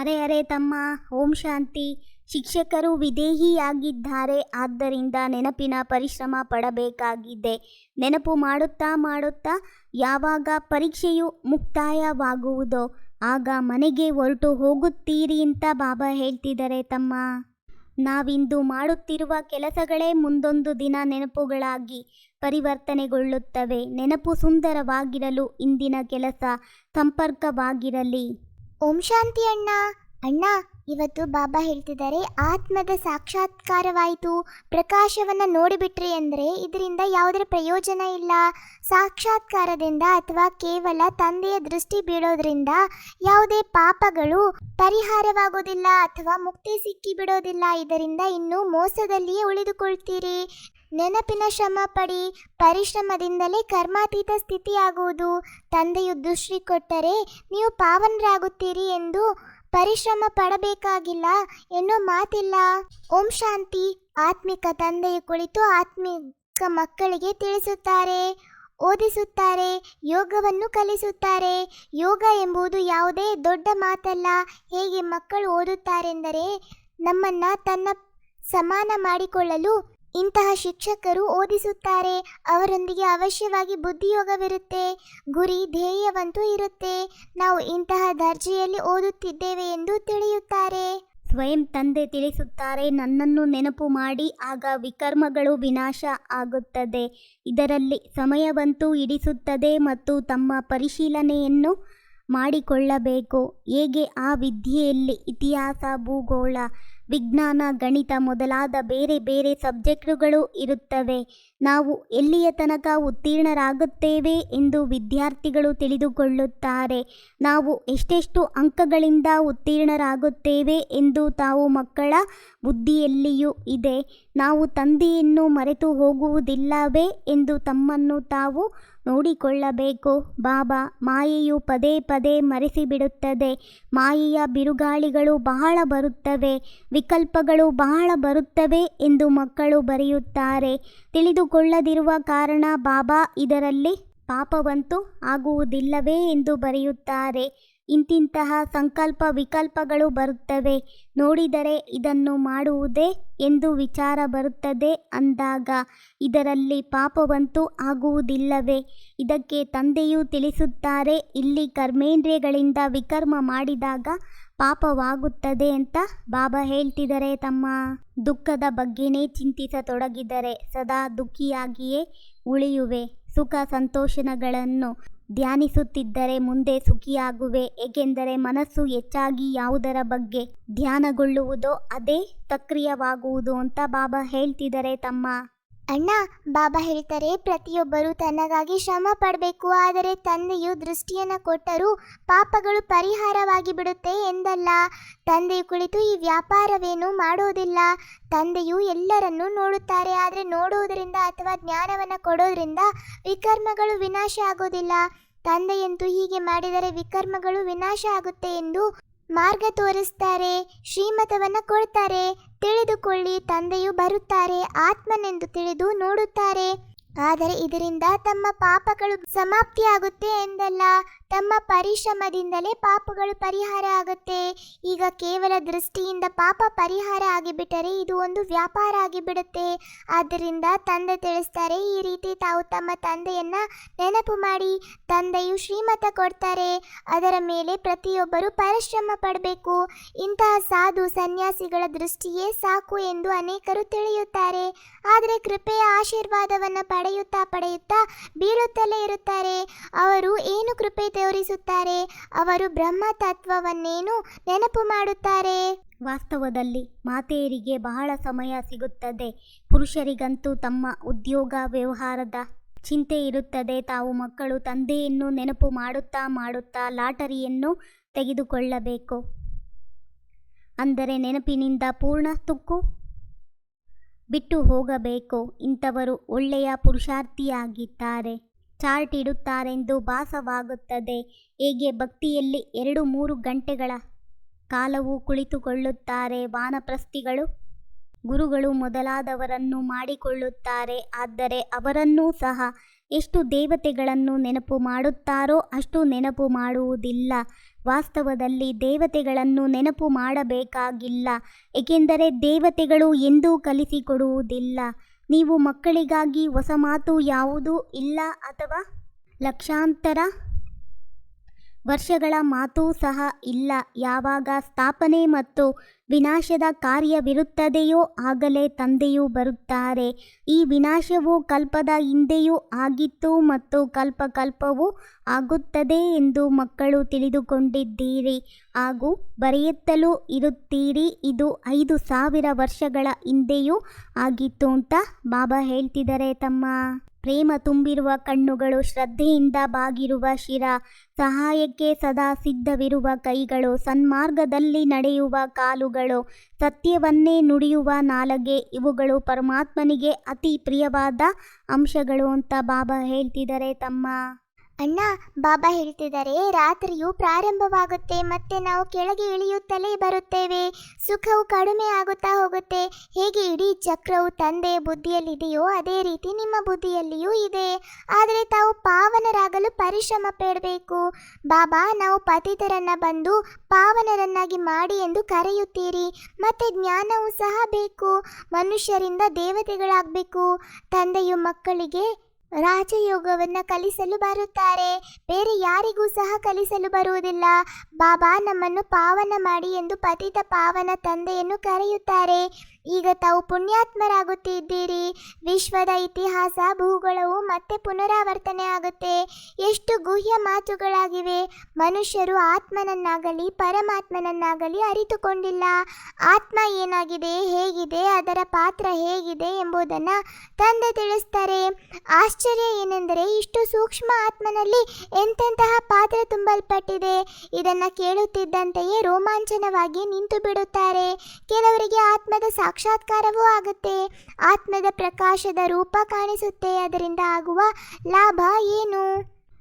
ಅರೆ ಅರೆ ತಮ್ಮ, ಓಂ ಶಾಂತಿ. ಶಿಕ್ಷಕರು ವಿದೇಹಿಯಾಗಿದ್ದಾರೆ, ಆದ್ದರಿಂದ ನೆನಪಿನ ಪರಿಶ್ರಮ ಪಡಬೇಕಾಗಿದೆ. ನೆನಪು ಮಾಡುತ್ತಾ ಮಾಡುತ್ತಾ ಯಾವಾಗ ಪರೀಕ್ಷೆಯು ಮುಕ್ತಾಯವಾಗುವುದೋ, ಆಗ ಮನೆಗೆ ಹೊರಟು ಹೋಗುತ್ತೀರಿ ಅಂತ ಬಾಬಾ ಹೇಳ್ತಿದ್ದಾರೆ ತಮ್ಮ. ನಾವಿಂದು ಮಾಡುತ್ತಿರುವ ಕೆಲಸಗಳೇ ಮುಂದೊಂದು ದಿನ ನೆನಪುಗಳಾಗಿ ಪರಿವರ್ತನೆಗೊಳ್ಳುತ್ತವೆ. ನೆನಪು ಸುಂದರವಾಗಿರಲು ಇಂದಿನ ಕೆಲಸ ಸಂಪರ್ಕವಾಗಿರಲಿ. ಓಂ ಶಾಂತಿ ಅಣ್ಣ. ಅಣ್ಣ ಇವತ್ತು ಬಾಬಾ ಹೇಳ್ತಿದ್ದಾರೆ, ಆತ್ಮದ ಸಾಕ್ಷಾತ್ಕಾರವಾಯಿತು. ಪ್ರಕಾಶವನ್ನು ನೋಡಿಬಿಟ್ರಿ ಅಂದರೆ ಇದರಿಂದ ಯಾವುದರ ಪ್ರಯೋಜನ ಇಲ್ಲ. ಸಾಕ್ಷಾತ್ಕಾರದಿಂದ ಅಥವಾ ಕೇವಲ ತಂದೆಯ ದೃಷ್ಟಿ ಬೀಳೋದ್ರಿಂದ ಯಾವುದೇ ಪಾಪಗಳು ಪರಿಹಾರವಾಗೋದಿಲ್ಲ ಅಥವಾ ಮುಕ್ತಿ ಸಿಕ್ಕಿ ಬಿಡೋದಿಲ್ಲ ಇದರಿಂದ ಇನ್ನೂ ಮೋಸದಲ್ಲಿಯೇ ಉಳಿದುಕೊಳ್ತೀರಿ. ನೆನಪಿನ ಶ್ರಮ ಪಡಿ. ಪರಿಶ್ರಮದಿಂದಲೇ ಕರ್ಮಾತೀತ ಸ್ಥಿತಿಯಾಗುವುದು. ತಂದೆಯು ದೃಷ್ಟಿ ಕೊಟ್ಟರೆ ನೀವು ಪಾವನರಾಗುತ್ತೀರಿ ಎಂದು ಪರಿಶ್ರಮ ಪಡಬೇಕಾಗಿಲ್ಲ. ಎನ್ನೋ ಮಾತಿಲ್ಲ. ಓಂ ಶಾಂತಿ. ಆತ್ಮಿಕ ತಂದೆಯು ಕುಳಿತು ಆತ್ಮಿಕ ಮಕ್ಕಳಿಗೆ ತಿಳಿಸುತ್ತಾರೆ. ಓದಿಸುತ್ತಾರೆ. ಯೋಗವನ್ನು ಕಲಿಸುತ್ತಾರೆ. ಯೋಗ ಎಂಬುದು ಯಾವುದೇ ದೊಡ್ಡ ಮಾತಲ್ಲ. ಹೇಗೆ ಮಕ್ಕಳು ಓದುತ್ತಾರೆಂದರೆ ನಮ್ಮನ್ನ ತನ್ನ ಸಮಾನ ಮಾಡಿಕೊಳ್ಳಲು ಇಂತಹ ಶಿಕ್ಷಕರು ಓದಿಸುತ್ತಾರೆ. ಅವರೊಂದಿಗೆ ಅವಶ್ಯವಾಗಿ ಬುದ್ಧಿಯೋಗವಿರುತ್ತೆ. ಗುರಿ ಧ್ಯೇಯವಂತೂ ಇರುತ್ತೆ. ನಾವು ಇಂತಹ ದರ್ಜೆಯಲ್ಲಿ ಓದುತ್ತಿದ್ದೇವೆ ಎಂದು ತಿಳಿಯುತ್ತಾರೆ. ಸ್ವಯಂ ತಂದೆ ತಿಳಿಸುತ್ತಾರೆ, ನನ್ನನ್ನು ನೆನಪು ಮಾಡಿ, ಆಗ ವಿಕರ್ಮಗಳು ವಿನಾಶ ಆಗುತ್ತದೆ. ಇದರಲ್ಲಿ ಸಮಯವಂತೂ ಇಡಿಸುತ್ತದೆ ಮತ್ತು ತಮ್ಮ ಪರಿಶೀಲನೆಯನ್ನು ಮಾಡಿಕೊಳ್ಳಬೇಕು. ಹೇಗೆ? ಆ ವಿದ್ಯೆಯಲ್ಲಿ ಇತಿಹಾಸ, ಭೂಗೋಳ ವಿಜ್ಞಾನ, ಗಣಿತ ಮೊದಲಾದ ಬೇರೆ ಬೇರೆ ಸಬ್ಜೆಕ್ಟುಗಳು ಇರುತ್ತವೆ. ನಾವು ಎಲ್ಲಿಯ ತನಕ ಉತ್ತೀರ್ಣರಾಗುತ್ತೇವೆ ಎಂದು ವಿದ್ಯಾರ್ಥಿಗಳು ತಿಳಿದುಕೊಳ್ಳುತ್ತಾರೆ. ನಾವು ಎಷ್ಟೆಷ್ಟು ಅಂಕಗಳಿಂದ ಉತ್ತೀರ್ಣರಾಗುತ್ತೇವೆ ಎಂದು ತಾವು ಮಕ್ಕಳ ಬುದ್ಧಿಯಲ್ಲಿಯೂ ಇದೆ. ನಾವು ತಂದೆಯನ್ನು ಮರೆತು ಹೋಗುವುದಿಲ್ಲವೇ ಎಂದು ತಮ್ಮನ್ನು ತಾವು ನೋಡಿಕೊಳ್ಳಬೇಕು. ಬಾಬಾ, ಮಾಯೆಯು ಪದೇ ಪದೇ ಮರೆಸಿಬಿಡುತ್ತದೆ. ಮಾಯೆಯ ಬಿರುಗಾಳಿಗಳು ಬಹಳ ಬರುತ್ತವೆ. ವಿಕಲ್ಪಗಳು ಬಹಳ ಬರುತ್ತವೆ ಎಂದು ಮಕ್ಕಳು ಬರೆಯುತ್ತಾರೆ. ತಿಳಿದುಕೊಳ್ಳದಿರುವ ಕಾರಣ ಬಾಬಾ ಇದರಲ್ಲಿ ಪಾಪವಂತೂ ಆಗುವುದಿಲ್ಲವೇ ಎಂದು ಬರೆಯುತ್ತಾರೆ. ಇಂತಿಂತಹ ಸಂಕಲ್ಪ ವಿಕಲ್ಪಗಳು ಬರುತ್ತವೆ. ನೋಡಿದರೆ ಇದನ್ನು ಮಾಡುವುದೇ ಎಂದು ವಿಚಾರ ಬರುತ್ತದೆ ಅಂದಾಗ ಇದರಲ್ಲಿ ಪಾಪವಂತೂ ಆಗುವುದಿಲ್ಲವೇ? ಇದಕ್ಕೆ ತಂದೆಯು ತಿಳಿಸುತ್ತಾರೆ, ಇಲ್ಲಿ ಕರ್ಮೇಂದ್ರಿಯಗಳಿಂದ ವಿಕರ್ಮ ಮಾಡಿದಾಗ ಪಾಪವಾಗುತ್ತದೆ ಅಂತ ಬಾಬಾ ಹೇಳ್ತಿದ್ದಾರೆ ತಮ್ಮ. ದುಃಖದ ಬಗ್ಗೆನೇ ಚಿಂತಿಸತೊಡಗಿದರೆ ಸದಾ ದುಃಖಿಯಾಗಿಯೇ ಉಳಿಯುವೆ. ಸುಖ ಸಂತೋಷಗಳನ್ನು ಧ್ಯಾನಿಸುತ್ತಿದ್ದರೆ ಮುಂದೆ ಸುಖಿಯಾಗುವೆ, ಏಕೆಂದರೆ ಮನಸ್ಸು ಹೆಚ್ಚಾಗಿ ಯಾವುದರ ಬಗ್ಗೆ ಧ್ಯಾನಗೊಳ್ಳುವುದೋ ಅದೇ ಸಕ್ರಿಯವಾಗುವುದು ಅಂತ ಬಾಬಾ ಹೇಳ್ತಿದ್ದಾರೆ ತಮ್ಮ ಅಣ್ಣ, ಬಾಬಾ ಹೇಳ್ತಾರೆ ಪ್ರತಿಯೊಬ್ಬರೂ ತನಗಾಗಿ ಶ್ರಮ ಪಡಬೇಕು, ಆದರೆ ತಂದೆಯು ದೃಷ್ಟಿಯನ್ನು ಕೊಟ್ಟರೂ ಪಾಪಗಳು ಪರಿಹಾರವಾಗಿ ಬಿಡುತ್ತೆ ಎಂದಲ್ಲ. ತಂದೆಯು ಕುಳಿತು ಈ ವ್ಯಾಪಾರವೇನು ಮಾಡೋದಿಲ್ಲ. ತಂದೆಯು ಎಲ್ಲರನ್ನೂ ನೋಡುತ್ತಾರೆ, ಆದರೆ ನೋಡುವುದರಿಂದ ಅಥವಾ ಜ್ಞಾನವನ್ನು ಕೊಡೋದ್ರಿಂದ ವಿಕರ್ಮಗಳು ವಿನಾಶ ಆಗೋದಿಲ್ಲ. ತಂದೆಯಂತೂ ಹೀಗೆ ಮಾಡಿದರೆ ವಿಕರ್ಮಗಳು ವಿನಾಶ ಆಗುತ್ತೆ ಎಂದು ಮಾರ್ಗ ತೋರಿಸ್ತಾರೆ, ಶ್ರೀಮತವನ್ನ ಕೊಡ್ತಾರೆ, ತಿಳಿದುಕೊಳ್ಳಿ, ತಂದೆಯು ಬರುತ್ತಾರೆ, ಆತ್ಮನೆಂದು ತಿಳಿದು ನೋಡುತ್ತಾರೆ. ಆದರೆ ಇದರಿಂದ ತಮ್ಮ ಪಾಪಗಳು ಸಮಾಪ್ತಿಯಾಗುತ್ತೆ ಎಂದಲ್ಲ. ತಮ್ಮ ಪರಿಶ್ರಮದಿಂದಲೇ ಪಾಪಗಳು ಪರಿಹಾರ ಆಗುತ್ತೆ. ಈಗ ಕೇವಲ ದೃಷ್ಟಿಯಿಂದ ಪಾಪ ಪರಿಹಾರ ಆಗಿಬಿಟ್ಟರೆ ಇದು ಒಂದು ವ್ಯಾಪಾರ ಆಗಿಬಿಡುತ್ತೆ. ಆದ್ದರಿಂದ ತಂದೆ ತಿಳಿಸ್ತಾರೆ, ಈ ರೀತಿ ತಾವು ತಮ್ಮ ತಂದೆಯನ್ನ ನೆನಪು ಮಾಡಿ, ತಂದೆಯು ಶ್ರೀಮತ ಕೊಡ್ತಾರೆ. ಅದರ ಮೇಲೆ ಪ್ರತಿಯೊಬ್ಬರು ಪರಿಶ್ರಮ ಪಡಬೇಕು. ಇಂತಹ ಸಾಧು ಸನ್ಯಾಸಿಗಳ ದೃಷ್ಟಿಯೇ ಸಾಕು ಎಂದು ಅನೇಕರು ತಿಳಿಯುತ್ತಾರೆ. ಆದರೆ ಕೃಪೆಯ ಆಶೀರ್ವಾದವನ್ನು ಪಡೆಯುತ್ತಾ ಪಡೆಯುತ್ತಾ ಬೀಳುತ್ತಲೇ ಇರುತ್ತಾರೆ. ಅವರು ಏನು ಕೃಪೆ ತೋರಿಸುತ್ತಾರೆ ಅವರು ಬ್ರಹ್ಮ ತತ್ವವನ್ನೇನು ನೆನಪು ಮಾಡುತ್ತಾರೆ? ವಾಸ್ತವದಲ್ಲಿ ಮಾತೆಯರಿಗೆ ಬಹಳ ಸಮಯ ಸಿಗುತ್ತದೆ. ಪುರುಷರಿಗಂತೂ ತಮ್ಮ ಉದ್ಯೋಗ, ವ್ಯವಹಾರದ ಚಿಂತೆ ಇರುತ್ತದೆ. ತಾವು ಮಕ್ಕಳು, ತಂದೆಯನ್ನು ನೆನಪು ಮಾಡುತ್ತಾ ಮಾಡುತ್ತಾ ಲಾಟರಿಯನ್ನು ತೆಗೆದುಕೊಳ್ಳಬೇಕು. ಅಂದರೆ ನೆನಪಿನಿಂದ ಪೂರ್ಣ ತುಕ್ಕು ಬಿಟ್ಟು ಹೋಗಬೇಕು. ಇಂಥವರು ಒಳ್ಳೆಯ ಪುರುಷಾರ್ಥಿಯಾಗಿದ್ದಾರೆ. ಚಾರ್ಟ್ ಇಡುತ್ತಾರೆಂದು ಭಾಸವಾಗುತ್ತದೆ. ಹೇಗೆ ಭಕ್ತಿಯಲ್ಲಿ ಎರಡು ಮೂರು ಗಂಟೆಗಳ ಕಾಲವು ಕುಳಿತುಕೊಳ್ಳುತ್ತಾರೆ ವಾನಪ್ರಸ್ಥಿಗಳು? ಗುರುಗಳು ಮೊದಲಾದವರನ್ನು ಮಾಡಿಕೊಳ್ಳುತ್ತಾರೆ, ಆದರೆ ಅವರನ್ನೂ ಸಹ ಎಷ್ಟು ದೇವತೆಗಳನ್ನು ನೆನಪು ಮಾಡುತ್ತಾರೋ ಅಷ್ಟು ನೆನಪು ಮಾಡುವುದಿಲ್ಲ. ವಾಸ್ತವದಲ್ಲಿ ದೇವತೆಗಳನ್ನು ನೆನಪು ಮಾಡಬೇಕಾಗಿಲ್ಲ, ಏಕೆಂದರೆ ದೇವತೆಗಳು ಎಂದೂ ಕಲಿಸಿಕೊಡುವುದಿಲ್ಲ. ನೀವು ಮಕ್ಕಳಿಗಾಗಿ ಹೊಸ ಮಾತು ಯಾವುದೂ ಇಲ್ಲ ಅಥವಾ ಲಕ್ಷಾಂತರ ವರ್ಷಗಳ ಮಾತೂ ಸಹ ಇಲ್ಲ. ಯಾವಾಗ ಸ್ಥಾಪನೆ ಮತ್ತು ವಿನಾಶದ ಕಾರ್ಯವಿರುತ್ತದೆಯೋ ಆಗಲೇ ತಂದೆಯು ಬರುತ್ತಾರೆ. ಈ ವಿನಾಶವು ಕಲ್ಪದ ಹಿಂದೆಯೂ ಆಗಿತ್ತು ಮತ್ತು ಕಲ್ಪ ಕಲ್ಪವೂ ಆಗುತ್ತದೆ ಎಂದು ಮಕ್ಕಳು ತಿಳಿದುಕೊಂಡಿದ್ದೀರಿ. ಹಾಗೂ ಬರೆಯುತ್ತಲೂ ಇರುತ್ತೀರಿ, ಇದು ಐದು ಸಾವಿರ ವರ್ಷಗಳ ಹಿಂದೆಯೂ ಆಗಿತ್ತು ಅಂತ ಬಾಬಾ ಹೇಳ್ತಿದ್ದಾರೆ ತಮ್ಮ ಪ್ರೇಮ ತುಂಬಿರುವ ಕಣ್ಣುಗಳು ಶ್ರದ್ಧೆಯಿಂದ ಬಾಗಿರುವ ಶಿರ, ಸಹಾಯಕ್ಕೆ ಸದಾ ಸಿದ್ಧವಿರುವ ಕೈಗಳು, ಸನ್ಮಾರ್ಗದಲ್ಲಿ ನಡೆಯುವ ಕಾಲುಗಳು, ಸತ್ಯವನ್ನೇ ನುಡಿಯುವ ನಾಲಗೆ, ಇವುಗಳು ಪರಮಾತ್ಮನಿಗೆ ಅತಿ ಪ್ರಿಯವಾದ ಅಂಶಗಳು ಅಂತ ಬಾಬಾ ಹೇಳ್ತಿದ್ದಾರೆ ತಮ್ಮ. ಅಣ್ಣ, ಬಾಬಾ ಹೇಳ್ತಿದ್ದಾರೆ, ರಾತ್ರಿಯು ಪ್ರಾರಂಭವಾಗುತ್ತೆ, ಮತ್ತೆ ನಾವು ಕೆಳಗೆ ಇಳಿಯುತ್ತಲೇ ಬರುತ್ತೇವೆ. ಸುಖವು ಕಡಿಮೆ ಆಗುತ್ತಾ ಹೋಗುತ್ತೆ. ಹೇಗೆ ಇಡೀ ಚಕ್ರವು ತಂದೆಯ ಬುದ್ಧಿಯಲ್ಲಿದೆಯೋ ಅದೇ ರೀತಿ ನಿಮ್ಮ ಬುದ್ಧಿಯಲ್ಲಿಯೂ ಇದೆ. ಆದರೆ ತಾವು ಪಾವನರಾಗಲು ಪರಿಶ್ರಮ ಪಡಬೇಕು. ಬಾಬಾ, ನಾವು ಪತಿತರನ್ನ ಬಂದು ಪಾವನರನ್ನಾಗಿ ಮಾಡಿ ಎಂದು ಕರೆಯುತ್ತೀರಿ. ಮತ್ತೆ ಜ್ಞಾನವೂ ಸಹ ಬೇಕು. ಮನುಷ್ಯರಿಂದ ದೇವತೆಗಳಾಗಬೇಕು. ತಂದೆಯು ಮಕ್ಕಳಿಗೆ ರಾಜಯೋಗವನ್ನ ಕಲಿಸಲು ಬರುತ್ತಾರೆ. ಬೇರೆ ಯಾರಿಗೂ ಸಹ ಕಲಿಸಲು ಬರುವುದಿಲ್ಲ. ಬಾಬಾ ನಮ್ಮನ್ನು ಪಾವನ ಮಾಡಿ ಎಂದು ಪತಿತ ಪಾವನ ತಂದೆಯನ್ನು ಕರೆಯುತ್ತಾರೆ. ಈಗ ತಾವು ಪುಣ್ಯಾತ್ಮರಾಗುತ್ತಿದ್ದೀರಿ. ವಿಶ್ವದ ಇತಿಹಾಸ, ಭೂಗೋಳವು ಮತ್ತೆ ಪುನರಾವರ್ತನೆ ಆಗುತ್ತೆ. ಎಷ್ಟು ಗುಹ್ಯ ಮಾತುಗಳಾಗಿವೆ. ಮನುಷ್ಯರು ಆತ್ಮನನ್ನಾಗಲಿ, ಪರಮಾತ್ಮನನ್ನಾಗಲಿ ಅರಿತುಕೊಂಡಿಲ್ಲ. ಆತ್ಮ ಏನಾಗಿದೆ, ಹೇಗಿದೆ, ಅದರ ಪಾತ್ರ ಹೇಗಿದೆ ಎಂಬುದನ್ನು ತಂದೆ ತಿಳಿಸ್ತಾರೆ. ಆಶ್ಚರ್ಯ ಏನೆಂದರೆ, ಇಷ್ಟು ಸೂಕ್ಷ್ಮ ಆತ್ಮನಲ್ಲಿ ಎಂತೆಂತಹ ಪಾತ್ರ ತುಂಬಲ್ಪಟ್ಟಿದೆ. ಇದನ್ನು ಕೇಳುತ್ತಿದ್ದಂತೆಯೇ ರೋಮಾಂಚನವಾಗಿ ನಿಂತು ಬಿಡುತ್ತಾರೆ ಕೆಲವರಿಗೆ ಆತ್ಮದ ಸಾಕ್ಷಾತ್ಕಾರವೂ ಆಗುತ್ತೆ. ಆತ್ಮದ ಪ್ರಕಾಶದ ರೂಪ ಕಾಣಿಸುತ್ತೆ. ಅದರಿಂದ ಆಗುವ ಲಾಭ ಏನು?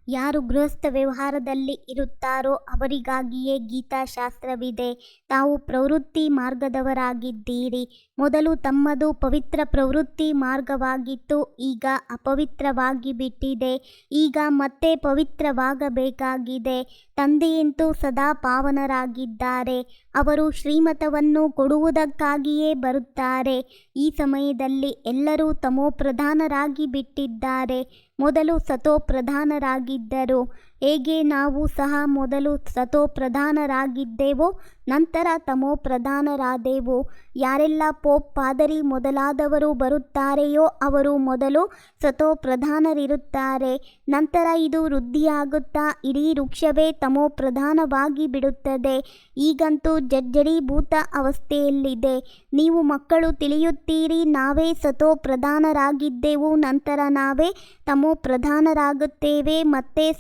ಯಾರು ಗೃಹಸ್ಥ ವ್ಯವಹಾರದಲ್ಲಿ ಇರುತ್ತಾರೋ ಅವರಿಗಾಗಿಯೇ ಗೀತಾಶಾಸ್ತ್ರವಿದೆ. ತಾವು ಪ್ರವೃತ್ತಿ ಮಾರ್ಗದವರಾಗಿದ್ದೀರಿ. ಮೊದಲು ತಮ್ಮದು ಪವಿತ್ರ ಪ್ರವೃತ್ತಿ ಮಾರ್ಗವಾಗಿತ್ತು. ಈಗ ಅಪವಿತ್ರವಾಗಿ ಬಿಟ್ಟಿದೆ ಈಗ ಮತ್ತೆ ಪವಿತ್ರವಾಗಬೇಕಾಗಿದೆ. ತಂದೆಯಂತೂ ಸದಾ ಪಾವನರಾಗಿದ್ದಾರೆ. ಅವರು ಶ್ರೀಮತವನ್ನು ಕೊಡುವುದಕ್ಕಾಗಿಯೇ ಬರುತ್ತಾರೆ. ಈ ಸಮಯದಲ್ಲಿ ಎಲ್ಲರೂ ತಮೋಪ್ರಧಾನರಾಗಿ ಬಿಟ್ಟಿದ್ದಾರೆ. ಮೊದಲು ಸತೋಪ್ರಧಾನರಾಗಿದ್ದರು. ಹೇಗೆ ನಾವು ಸಹ ಮೊದಲು ಸತೋ ಪ್ರಧಾನರಾಗಿದ್ದೇವೋ ನಂತರ ತಮೋ ತಮೋಪ್ರಧಾನರಾದೆವು. ಯಾರೆಲ್ಲ ಪೋಪ್ ಪಾದರಿ ಮೊದಲಾದವರು ಬರುತ್ತಾರೆಯೋ, ಅವರು ಮೊದಲು ಸತೋ ಪ್ರಧಾನರಿರುತ್ತಾರೆ ನಂತರ ಇದು ವೃದ್ಧಿಯಾಗುತ್ತಾ, ಇಡೀ ವೃಕ್ಷವೇ ತಮೋಪ್ರಧಾನವಾಗಿ ಬಿಡುತ್ತದೆ. ಈಗಂತೂ ಜರ್ಜರೀಭೂತ ಅವಸ್ಥೆಯಲ್ಲಿದೆ. ನೀವು ಮಕ್ಕಳು ತಿಳಿಯುತ್ತೀರಿ, ನಾವೇ ಸತೋ ಪ್ರಧಾನರಾಗಿದ್ದೆವು ನಂತರ ನಾವೇ ತಮೋಪ್ರಧಾನರಾಗುತ್ತೇವೆ, ಮತ್ತೆ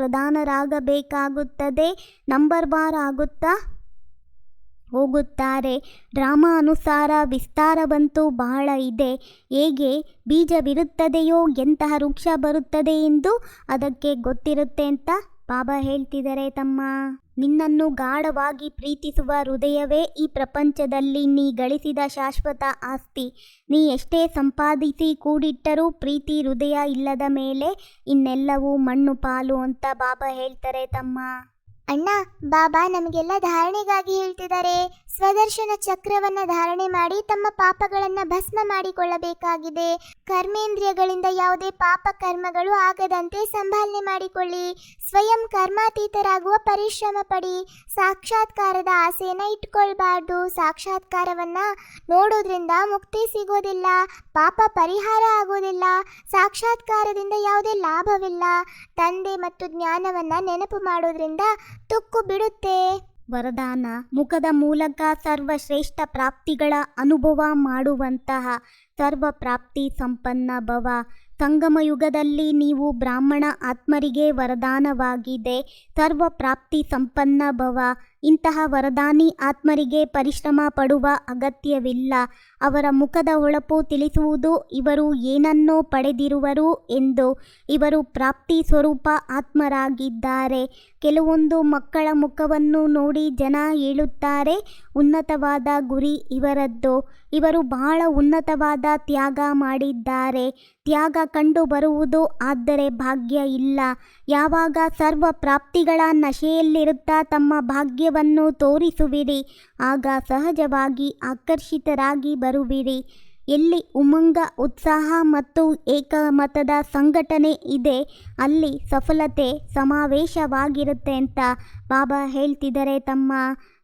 ಸತೋಪ್ರಧಾನರಾಗಬೇಕಾಗುತ್ತದೆ ನಂಬರ್ ಬಾರ್ ಆಗುತ್ತಾ? ಹೋಗುತ್ತಾರೆ. ಡ್ರಾಮಾ ಅನುಸಾರ ವಿಸ್ತಾರವಂತೂ ಬಹಳ ಇದೆ. ಹೇಗೆ? ಬೀಜವಿರುತ್ತದೆಯೋ ಎಂತಹ ವೃಕ್ಷ ಬರುತ್ತದೆ ಎಂದು ಅದಕ್ಕೆ ಗೊತ್ತಿರುತ್ತೆ ಅಂತ ಬಾಬಾ ಹೇಳ್ತಿದ್ದಾರೆ ತಮ್ಮ ನಿನ್ನನ್ನು ಗಾಢವಾಗಿ ಪ್ರೀತಿಸುವ ಹೃದಯವೇ ಈ ಪ್ರಪಂಚದಲ್ಲಿ ನೀ ಗಳಿಸಿದ ಶಾಶ್ವತ ಆಸ್ತಿ. ನೀ ಎಷ್ಟೇ ಸಂಪಾದಿಸಿ ಕೂಡಿಟ್ಟರೂ ಪ್ರೀತಿ ಹೃದಯ ಇಲ್ಲದ ಮೇಲೆ ಇನ್ನೆಲ್ಲವೂ ಮಣ್ಣು ಪಾಲು ಅಂತ ಬಾಬಾ ಹೇಳ್ತಾರೆ ತಮ್ಮ. ಅಣ್ಣ, ಬಾಬಾ ನಮಗೆಲ್ಲ ಧಾರಣೆಗಾಗಿ ಹೇಳ್ತಿದ್ದಾರೆ. ಸ್ವದರ್ಶನ ಚಕ್ರವನ್ನ ಧಾರಣೆ ಮಾಡಿ ತಮ್ಮ ಪಾಪಗಳನ್ನ ಭಸ್ಮ ಮಾಡಿಕೊಳ್ಳಬೇಕಾಗಿದೆ. ಕರ್ಮೇಂದ್ರಿಯಗಳಿಂದ ಯಾವುದೇ ಪಾಪ ಕರ್ಮಗಳು ಆಗದಂತೆ ಸಂಭಾಲನೆ ಮಾಡಿಕೊಳ್ಳಿ. ಸ್ವಯಂ ಕರ್ಮಾತೀತರಾಗುವ ಪರಿಶ್ರಮ ಪಡಿ. ಸಾಕ್ಷಾತ್ಕಾರದ ಆಸೆಯನ್ನ ಇಟ್ಕೊಳ್ಬಾರ್ದು. ಸಾಕ್ಷಾತ್ಕಾರವನ್ನ ನೋಡೋದ್ರಿಂದ ಮುಕ್ತಿ ಸಿಗೋದಿಲ್ಲ. ಪಾಪ ಪರಿಹಾರ ಆಗೋದಿಲ್ಲ. ಸಾಕ್ಷಾತ್ಕಾರದಿಂದ ಯಾವುದೇ ಲಾಭವಿಲ್ಲ. ತಂದೆ ಮತ್ತು ಜ್ಞಾನವನ್ನ ನೆನಪು ಮಾಡೋದ್ರಿಂದ ತುಕ್ಕು ಬಿಡುತ್ತೆ. ವರದಾನ, ಮುಖದ ಮೂಲಕ ಸರ್ವಶ್ರೇಷ್ಠ ಪ್ರಾಪ್ತಿಗಳ ಅನುಭವ ಮಾಡುವಂತಹ ಸರ್ವ ಪ್ರಾಪ್ತಿ ಸಂಪನ್ನ ಭವ. ಸಂಗಮ ಯುಗದಲ್ಲಿ ನೀವು ಬ್ರಾಹ್ಮಣ ಆತ್ಮರಿಗೆ ವರದಾನವಾಗಿದೆ. ಸರ್ವ ಪ್ರಾಪ್ತಿ ಸಂಪನ್ನ ಭವ. ಇಂತಹ ವರದಾನಿ ಆತ್ಮರಿಗೆ ಪರಿಶ್ರಮ ಪಡುವ ಅಗತ್ಯವಿಲ್ಲ. ಅವರ ಮುಖದ ಹೊಳಪು ತಿಳಿಸುವುದು ಇವರು ಏನನ್ನೋ ಪಡೆದಿರುವರು ಎಂದು ಇವರು ಪ್ರಾಪ್ತಿ ಸ್ವರೂಪ ಆತ್ಮರಾಗಿದ್ದಾರೆ. ಕೆಲವೊಂದು ಮಕ್ಕಳ ಮುಖವನ್ನು ನೋಡಿ ಜನ ಹೇಳುತ್ತಾರೆ, ಉನ್ನತವಾದ ಗುರಿ ಇವರದ್ದು. ಇವರು ಬಹಳ ಉನ್ನತವಾದ ತ್ಯಾಗ ಮಾಡಿದ್ದಾರೆ. ತ್ಯಾಗ ಕಂಡು ಬರುವುದು ಆದರೆ ಭಾಗ್ಯ ಇಲ್ಲ. ಯಾವಾಗ ಸರ್ವ ಪ್ರಾಪ್ತಿಗಳ ನಶೆಯಲ್ಲಿರುತ್ತಾ ತಮ್ಮ ಭಾಗ್ಯವನ್ನು ತೋರಿಸುವಿರಿ, ಆಗ ಸಹಜವಾಗಿ ಆಕರ್ಷಿತರಾಗಿ ಬರುವಿರಿ. ಎಲ್ಲಿ ಉಮಂಗ, ಉತ್ಸಾಹ ಮತ್ತು ಏಕಮತದ ಸಂಘಟನೆ ಇದೆ, ಅಲ್ಲಿ ಸಫಲತೆ ಸಮಾವೇಶವಾಗಿರುತ್ತೆ ಅಂತ ಬಾಬಾ ಹೇಳ್ತಿದ್ದಾರೆ ತಮ್ಮ